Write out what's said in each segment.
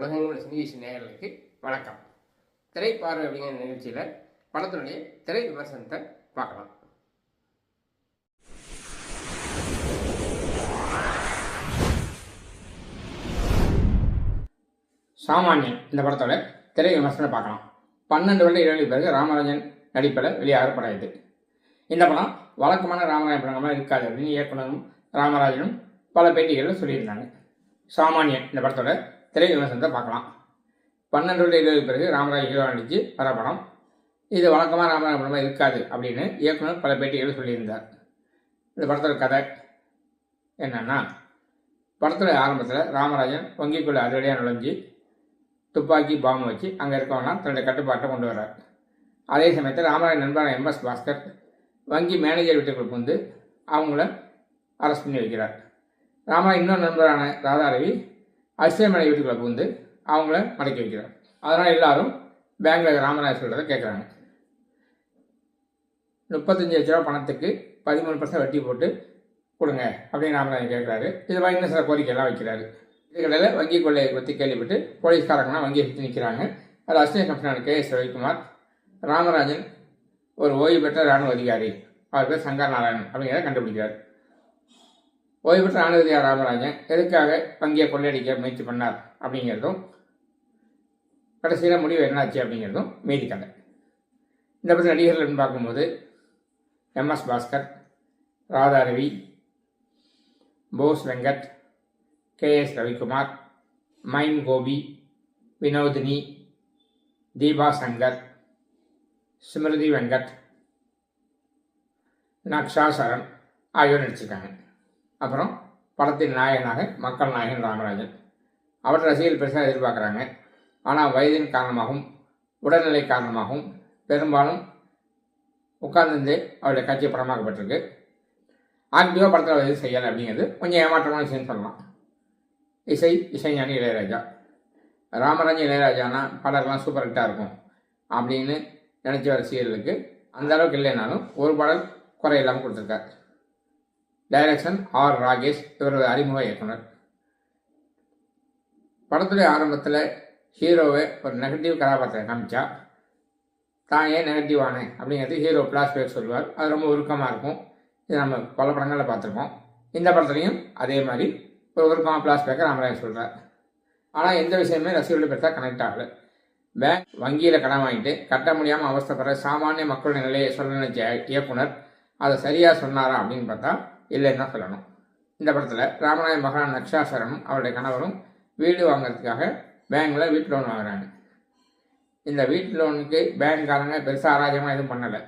உலகங்களும் சினிகேஷி நேயர்களுக்கு வணக்கம். திரைப்பார்வை அப்படிங்கிற நிகழ்ச்சியில் படத்தினுடைய திரை விமர்சனத்தை பார்க்கலாம். சாமானியன் இந்த படத்தோட திரை விமர்சனம் பார்க்கலாம். பன்னெண்டு வருட இடைவெளி பிறகு ராமராஜன் நடிப்பில் வெளியாக படம் இது இந்த படம் வழக்கமான ராமராஜன் படங்கள்லாம் இருக்காது அப்படின்னு இயக்குனரும் ராமராஜனும் பல பேட்டிகளில் சொல்லியிருந்தாங்க. சாமானியன் இந்த படத்தோட திரை விமர்சனத்தை பார்க்கலாம். பன்னெண்டு இருபது பிறகு ராமராஜ் ஹீரோ நடிச்சு வர படம் இது வழக்கமாக ராமராஜ் படமாக இருக்காது அப்படின்னு இயக்குனர் பல பேட்டிகளில் சொல்லியிருந்தார். இந்த படத்தோட கதை என்னன்னா படத்தோட ஆரம்பத்தில் ராமராஜன் வங்கிக்குள்ளே அதிரடியாக நுழைஞ்சு துப்பாக்கி பாம்பு வச்சு அங்கே இருக்கவங்களாம் தன்னுடைய கட்டுப்பாட்டை கொண்டு வர்றார். அதே சமயத்தில் ராமராஜன் நண்பரான எம்எஸ் பாஸ்கர் வங்கி மேனேஜர் வீட்டுக்குள் வந்து அவங்கள அரெஸ்ட் பண்ணி வைக்கிறார். ராமராஜன் இன்னொரு நண்பரான ராதாரவி அஸ்ரமலை வீட்டுக்குள்ளே புகுந்து அவங்கள மடக்கி வைக்கிறார் அதனால் எல்லாரும் பேங்க்கில் ராமராஜ் சொல்கிறத கேட்குறாங்க முப்பத்தஞ்சு லட்ச ரூபா பணத்துக்கு பதிமூணு பர்சன்ட் வட்டி போட்டு கொடுங்க அப்படின்னு ராமராஜன் கேட்குறாரு இது மாதிரி இன்னும் சில கோரிக்கையெல்லாம் வைக்கிறாரு. இதுகளில் வங்கி கொள்ளையை பற்றி கேள்விப்பட்டு போலீஸ்காரங்களாம் வங்கியை சுற்றி நிற்கிறாங்க அது assistant commissioner K S Ravikumar Ramarajan ஒரு ஓய்வு பெற்ற ராணுவ அதிகாரி அவர் பேர் சங்கர் நாராயணன் அப்படிங்கிறத கண்டுபிடிக்கிறார். ஓய்வு பெற்ற ராணுவ ராமராஜன் எதுக்காக வங்கியை கொள்ளையடிக்க முயற்சி பண்ணார்? அப்படிங்கிறதும் கடைசியில் முடிவு என்னாச்சு அப்படிங்கிறதும் மீதி கதை. இந்த பற்றி நடிகர்கள் பார்க்கும்போது MS Bhaskar Radharavi Bose Venkat K S Ravikumar mime Gopi Vinodhini Deepa Shankar Smruthi Venkat Naksha Saran ஆகியோர் நடிச்சிருக்காங்க. அப்புறம் படத்தின் நாயகனாக மக்கள் நாயகன் ராமராஜன். அவர் ரசிகர்கள் பெருசாக எதிர்பார்க்குறாங்க. ஆனால் வயதின் காரணமாகவும் உடல்நிலை காரணமாகவும் பெரும்பாலும் உட்கார்ந்து அவருடைய காட்சி படமாக்கப்பட்டிருக்கு. ஆக்டிவாக படத்தில் எதுவும் செய்யலை அப்படிங்கிறது கொஞ்சம் ஏமாற்றமான விஷயம்னு சொல்லலாம். இசை இசைஞானி இளையராஜா. ராமராஜன் இளையராஜானா பாடல்கள்லாம் சூப்பர் ஹிட்டாக இருக்கும் அப்படின்னு நினச்ச ரசிகர்களுக்கு அந்த அளவுக்கு இல்லைனாலும் ஒரு பாடல் குறை இல்லாமல் கொடுத்துருக்காரு. டைரக்ஷன் ஆர் ராகேஷ் இவரது அறிமுக இயக்குனர். படத்துடைய ஆரம்பத்தில் ஹீரோவை ஒரு நெகட்டிவ் கதாபாத்திரம் காமிச்சா தான் ஏன் நெகட்டிவ் ஆனேன் அப்படிங்கிறது ஹீரோ பிளாஸ்பேக் சொல்லுவார். அது ரொம்ப உருக்கமாக இருக்கும். இது நம்ம பல படங்களில் பார்த்துருக்கோம். இந்த படத்துலையும் அதே மாதிரி ஒரு உருக்கமாக பிளாஸ்பேக்கை ராமராஜ் சொல்கிறார் ஆனால் எந்த விஷயமே ரசிகர்கள் பெருசாக கனெக்ட் ஆகலை. பேங்க் வங்கியில் கடன் வாங்கிட்டு கட்ட முடியாமல் அவஸ்தைப்படுற சாமானிய மக்களுடைய நிலையை சொல்ல நினைச்ச இயக்குனர் அதை சரியாக சொன்னாரா அப்படின்னு பார்த்தா இல்லைன்னு தான் சொல்லணும். இந்த படத்தில் ராமநாய மகான் நக்ஷாசரனும் அவருடைய கணவரும் வீடு வாங்குறதுக்காக பேங்க்கில் வீட்டு லோன் வாங்குறாங்க. இந்த வீட்டு லோனுக்கு பேங்க்காரங்க பெருசாக அராஜகமாக எதுவும் பண்ணலை.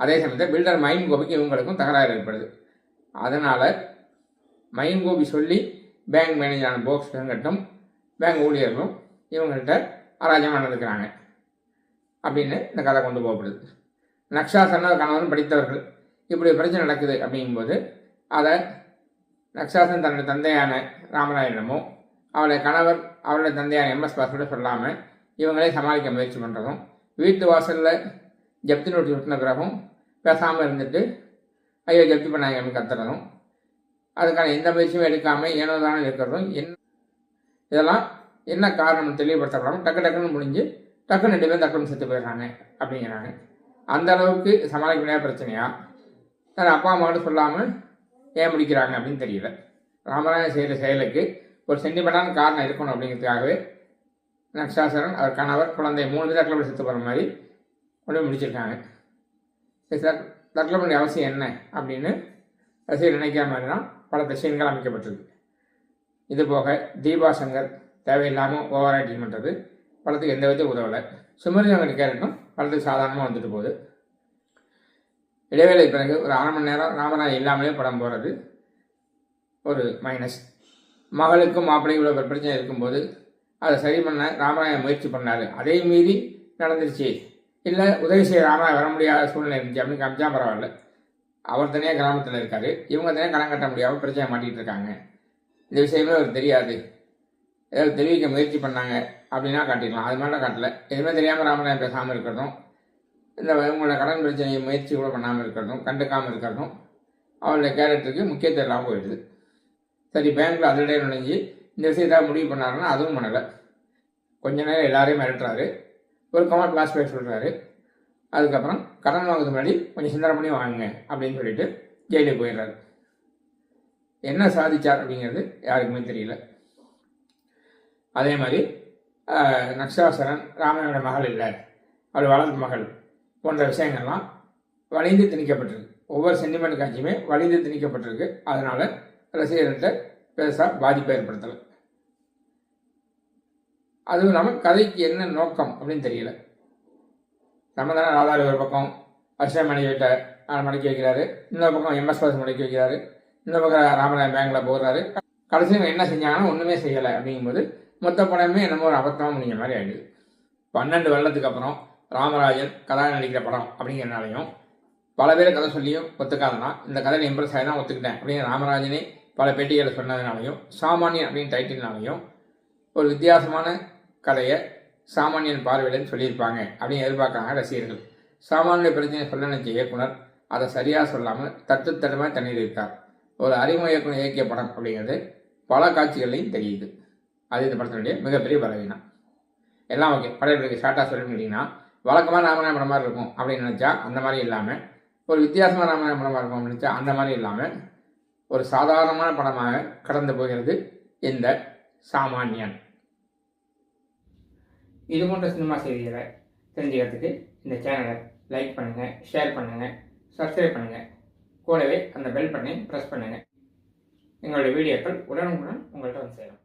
அதே சமயத்தில் பில்டர் மயின் கோபிக்கு இவங்களுக்கும் தகராறு ஏற்படுது. அதனால் மயின் கோபி சொல்லி பேங்க் மேனேஜரான போக்ஸ் கட்டும் பேங்க் ஊழியர்களும் இவங்கள்ட்ட அராஜகமாக நடந்துக்கிறாங்க. அப்படின்னு இந்த கதை கொண்டு போகப்படுது. நக்ஷா சன்னத கணவன் படித்தவர்கள் இப்படி பிரச்சனை நடக்குது அப்படிங்கும்போது அதை ரக்ஷாசன் தன்னுடைய தந்தையான ராமராயணமோ அவளுடைய கணவர் அவருடைய தந்தையான எம்எஸ் பாஸ்கோட சொல்லாமல் இவங்களே சமாளிக்க முயற்சி பண்ணுறதும் வீட்டு வாசலில் ஜப்தி நோட்டீஸ் விட்டின பிறகும் பேசாமல் இருந்துட்டு ஐயோ ஜப்தி பண்ணாங்க அப்படின்னு கத்துறதும் அதுக்கான எந்த முயற்சியும் எடுக்காமல் ஏனோ தானே இருக்கிறதும் என் இதெல்லாம் என்ன காரணம் தெளிவுபடுத்தப்படாமல் டக்கு டக்குன்னு முடிஞ்சு டக்குன்னு ரெண்டு பேரும் தக்குன்னு செத்து போயிடுறாங்க அப்படிங்கிறாங்க. அந்த அளவுக்கு சமாளிக்க முடியாத பிரச்சனையா? தன் அப்பா அம்மாவோட சொல்லாமல் ஏன் முடிக்கிறாங்க அப்படின்னு தெரியல. ராமராய செய்கிற செயலுக்கு ஒரு சென்டிமெண்டான காரணம் இருக்கணும் அப்படிங்கிறதுக்காகவே நக்ஷாசரன் அவர் கணவர் குழந்தை மூணு பேர் தற்கொலை செத்து போகிற மாதிரி கொண்டு போய் முடிச்சிருக்காங்க. சார் தற்கொலை பண்ண அவசியம் என்ன அப்படின்னு ரசிகர் நினைக்கிற மாதிரி தான் பல திசைன்கள் அமைக்கப்பட்டிருக்கு இது போக தீபா சங்கர் தேவையில்லாமல் ஓவர் ஆக்டிங் பண்ணுறது படத்துக்கு எந்த விதத்தையும் உதவலை. சுமதி அவங்க கேரக்டரும் படத்துக்கு சாதாரணமாக வந்துட்டு போகுது. இடைவேளை பிறகு ஒரு அரை மணி நேரம் ராமராஜ் இல்லாமலே படம் போகிறது ஒரு மைனஸ் மகளுக்கும் மாப்பிள்ளையும் இவ்வளோ ஒரு பிரச்சனை இருக்கும்போது அதை சரி பண்ண ராமராயன் முயற்சி பண்ணார். அதே மீறி நடந்துருச்சு. இல்லை உதவி செய்ய ராமராய் வர முடியாத சூழ்நிலை இருந்துச்சு அப்படின்னு காமிச்சா பரவாயில்ல. அவர் தனியாக கிராமத்தில் இருக்கார். இவங்க தனியாக கடன் கட்ட முடியாமல் பிரச்சனை மாட்டிகிட்டு இருக்காங்க. இந்த விஷயமே அவருக்கு தெரியாது. ஏதாவது தெரிவிக்க முயற்சி பண்ணாங்க அப்படின்னா காட்டிக்கலாம் அது மாதிரிலாம் காட்டல. எதுவுமே தெரியாமல் ராமராயன் பேசாமல் இருக்கிறதும் இந்த இவங்களோட கடன் பிரச்சனையை முயற்சி கூட பண்ணாமல் இருக்கட்டும் கண்டுக்காமல் இருக்கட்டும் அவருடைய கேரக்டருக்கு முக்கியத்துவம் இல்லாமல் போயிடுது. சரி பேங்க்கில் அதிலே நுழைஞ்சு இந்த விஷயத்தை முடிவு பண்ணாருன்னா அதுவும் பண்ணலை. கொஞ்ச நேரம் எல்லாரையும் மிரட்டுறாரு. ஒரு கமல் பேர் சொல்கிறாரு அதுக்கப்புறம் கடன் வாங்குறதுக்கு முன்னாடி கொஞ்சம் சிந்தனை பண்ணி வாங்குங்க அப்படின்னு சொல்லிட்டு ஜெயிலுக்கு போயிடுறாரு. என்ன சாதிச்சார் அப்படிங்கிறது யாருக்குமே தெரியல. அதே மாதிரி நக்ஷாசரன் ராமனோட மகள் இல்லை. அவள் வளர்ந்த மகள். போன்ற விஷயங்கள்லாம் வளைந்து திணிக்கப்பட்டிருக்கு. ஒவ்வொரு சென்டிமெண்ட் காட்சியுமே வளைந்து திணிக்கப்பட்டிருக்கு. அதனால் ரசிகர்கள்ட்ட பெருசாக பாதிப்பை ஏற்படுத்தலை. அதுவும் இல்லாமல் கதைக்கு என்ன நோக்கம் அப்படின்னு தெரியல. சமதான ராதாரி ஒரு பக்கம் அர்ஷா மணிகிட்ட மடக்கி வைக்கிறாரு. இன்னொரு பக்கம் எம்எஸ் பாஸ் மடக்கி வைக்கிறாரு. இன்னொரு பக்கம் ராமராயன் பேங்கில் போடுறாரு. கடைசியில் என்ன செஞ்சாங்கன்னா ஒன்றுமே செய்யலை அப்படிங்கும்போது மொத்த படமே என்னமோ ஒரு அபத்தமாக முடிஞ்ச மாதிரி ஆகிடுது பன்னெண்டு வருடத்துக்கு அப்புறம் ராமராஜன் கதா நடிக்கிற படம் அப்படிங்கிறனாலையும் பல பேர் கதை சொல்லியும் ஒத்துக்காதனா? இந்த கதையில் இம்ப்ரெஸ் ஆகி தான் ஒத்துக்கிட்டேன் அப்படின்னு ராமராஜனே பல பேட்டிகளை சொன்னதுனாலையும் சாமானியன் அப்படின்னு டைட்டில்னாலையும் ஒரு வித்தியாசமான கதையை சாமானியன் பார்வையிலன்னு சொல்லியிருப்பாங்க அப்படின்னு எதிர்பார்க்குறாங்க ரசிகர்கள். சாமானிய பிரச்சனை சொல்ல நினைச்ச இயக்குனர் அதை சரியாக சொல்லாமல் தட்டு தடுமாக தண்ணீர் இருக்கார் ஒரு அறிமுக இயக்குனர் இயக்கிய படம் அப்படிங்கிறது பல காட்சிகள்லையும் தெரியுது. அது இந்த படத்தினுடைய மிகப்பெரிய பலவீனம். எல்லாம் ஓகே. படம் ஷார்ட்டாக சொல்லணும்னு கேட்டிங்கன்னா வழக்கமாக ராமநாயண படம் மாதிரி இருக்கும் அப்படின்னு நினச்சா அந்த மாதிரி இல்லாமல் ஒரு வித்தியாசமாக ராமநாயண படமாக இருக்கும் அப்படின்னு நினச்சா அந்த மாதிரி இல்லாமல் ஒரு சாதாரணமான படமாக கடந்து போகிறது இந்த சாமானியன். இது போன்ற சினிமா செய்திகளை தெரிஞ்சுக்கிறதுக்கு இந்த சேனலை லைக் பண்ணுங்கள் ஷேர் பண்ணுங்கள் சப்ஸ்கிரைப் பண்ணுங்கள் கூடவே அந்த பெல் பட்டனை ப்ரெஸ் பண்ணுங்கள் எங்களுடைய வீடியோக்கள் உடனுக்குடன் உங்கள்கிட்ட வந்து சேரும்.